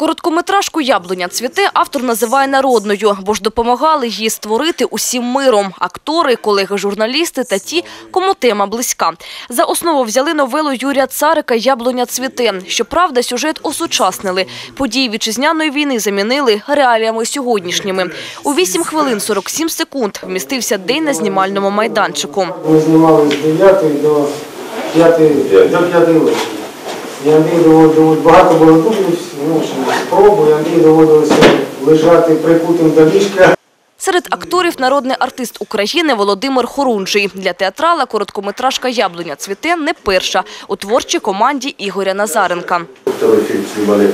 Короткометражку «Яблуня цвіте» автор називає народною, бо ж допомагали її створити усім миром. Актори, колеги-журналісти та ті, кому тема близька. За основу взяли новелу Юрія Царика «Яблуня цвіте». Щоправда, сюжет осучаснили. Події вітчизняної війни замінили реаліями сьогоднішніми. У 8 хвилин 47 секунд вмістився день на знімальному майданчику. Ми знімали з 9 до 5, до 5 вечора. І Андрій доводилось, багато було дублів, ну, спробу, і Андрій доводилося лежати прикутим до ліжка. Серед акторів народний артист України Володимир Хорунжий. Для театрала короткометражка «Яблуня цвіте» не перша у творчій команді Ігоря Назаренка. Второй фильм снимали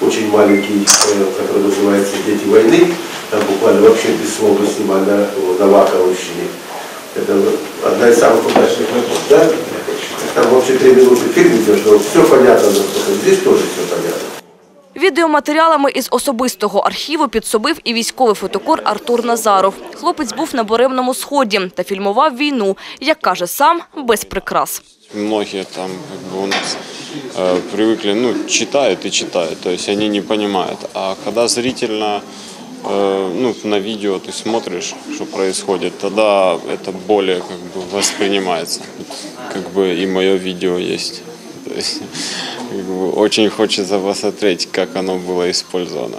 очень маленький, э, который называется «Дети войны». Там буквально вообще без слов мы снимали на, на Ваковщине. Это одна из самых удачных работ, да? Там вообще три минуты фильм идет, но все понятно, насколько здесь тоже все понятно. Відеоматеріалами із особистого архіву підсобив і військовий фотокор Артур Назаров. Хлопець був на Буремному Сході та фільмував війну, як каже сам, без прикрас. Многие там как бы у нас э, привыкли, ну, читают и читают, то есть они не понимают. А когда зрительно, э, ну, на видео ты смотришь, что происходит, тогда это более как бы воспринимается. Как бы и мое видео есть. То есть, как бы, очень хочется посмотреть, как оно было использовано.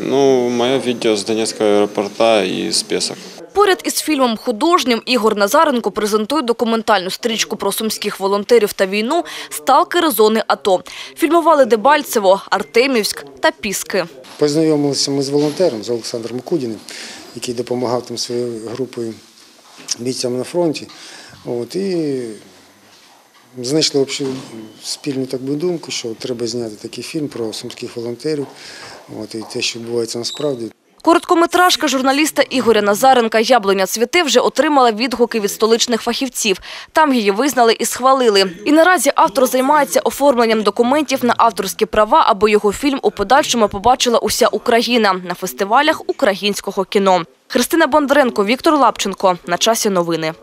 Ну, мое видео с Донецкого аэропорта и с Песок. Поряд із фільмом художнім Ігор Назаренко презентує документальну стрічку про сумських волонтерів та війну «Сталкери зони АТО». Фільмували Дебальцево, Артемівськ та Піски. Познайомилися ми з волонтером, з Олександром Кудіним, який допомагав там своєю групою бійцям на фронті. От, і знайшли общу спільну так би думку, що треба зняти такий фільм про сумських волонтерів. От, і те, що відбувається насправді. Короткометражка журналіста Ігоря Назаренка «Яблуня цвіте» вже отримала відгуки від столичних фахівців. Там її визнали і схвалили. І наразі автор займається оформленням документів на авторські права, аби його фільм у подальшому побачила уся Україна на фестивалях українського кіно. Христина Бондаренко, Віктор Лапченко. На часі новини.